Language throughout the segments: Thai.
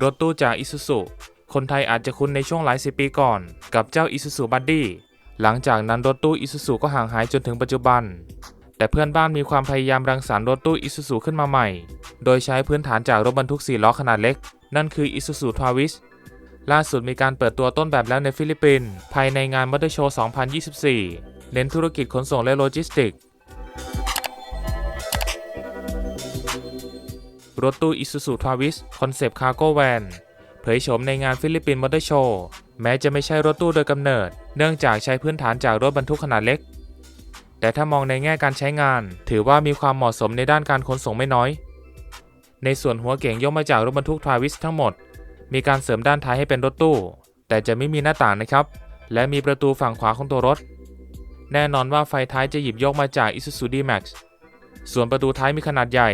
รถตู้จาก Isuzu คนไทยอาจจะคุ้นในช่วงหลายสิบปีก่อน กับเจ้า Isuzu Buddy หลังจากนั้นรถตู้ Isuzu ก็ห่างหายจนถึงปัจจุบัน แต่เพื่อนบ้านมีความพยายามรังสรรค์รถตู้ Isuzu ขึ้นมาใหม่ โดยใช้พื้นฐานจากรถบรรทุก4ล้อขนาดเล็ก นั่นคือ Isuzu Travis ล่าสุดมีการเปิดตัวต้นแบบแล้วในฟิลิปปินส์ภายในงานมอเตอร์โชว์ 2024 เน้นธุรกิจขนส่งและโลจิสติกส์ รถตู้ Isuzu Travis คอนเซปต์คาร์โกแวนเผยโฉมในงานฟิลิปปินส์มอเตอร์โชว์แม้จะไม่ใช่รถตู้โดยกำเนิด เนื่องจากใช้พื้นฐานจากรถบรรทุกขนาดเล็ก แต่ถ้ามองในแง่การใช้งาน ถือว่ามีความเหมาะสมในด้านการขนส่งไม่น้อย ในส่วนหัวเก๋งยกมาจากรถบรรทุก Travis ทั้งหมด มีการเสริมด้านท้ายให้เป็นรถตู้ แต่จะไม่มีหน้าต่างนะครับ และมีประตูฝั่งขวาของตัวรถ แน่นอนว่าไฟท้ายจะหยิบยกมาจาก Isuzu D-Max ส่วนประตูท้ายมีขนาดใหญ่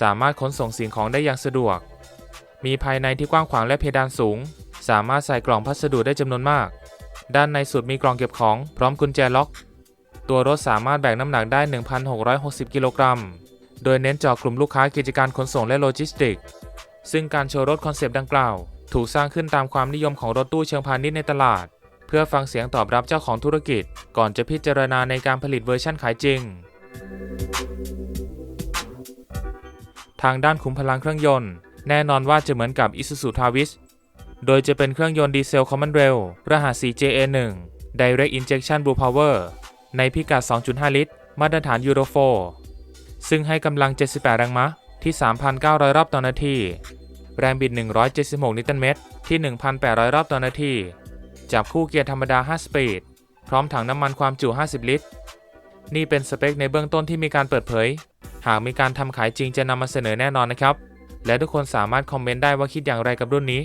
สามารถขนส่งสิ่งของได้อย่างสะดวก มีภายในที่กว้างขวางและเพดานสูง สามารถใส่กล่องพัสดุได้จำนวนมาก ด้านในสุดมีกล่องเก็บของ พร้อมกุญแจล็อก ตัวรถสามารถแบกน้ำหนักได้ 1,660 กิโลกรัม โดยเน้นเจาะกลุ่มลูกค้ากิจการขนส่งและโลจิสติก ซึ่งการโชว์รถคอนเซปต์ดังกล่าว ถูกสร้างขึ้นตามความนิยมของรถตู้เชิงพาณิชย์ในตลาด เพื่อฟังเสียงตอบรับเจ้าของธุรกิจ ก่อนจะพิจารณาในการผลิตเวอร์ชั่นขายจริงทางด้านขุมพลังเครื่องยนต์ แน่นอนว่าจะเหมือนกับ Isuzu Tavis โดยจะเป็นเครื่องยนต์ดีเซล Common Rail รหัส CJA1 Direct Injection Blue Power ในพิกัด 2.5 ลิตร มาตรฐาน Euro 4ซึ่งให้กำลัง 78 แรงม้าที่ 3,900 รอบต่อนาที แรงบิด 176 นิวตันเมตร ที่ 1,800 รอบต่อนาที จับคู่เกียร์ธรรมดา 5 สปีด พร้อมถังน้ำมันความจุ 50 ลิตร นี่เป็นสเปคในเบื้องต้นที่มีการเปิดเผย หากมีการทำขายจริงจะนำมาเสนอแน่นอนนะครับ และทุกคนสามารถคอมเมนต์ได้ว่าคิดอย่างไรกับรุ่นนี้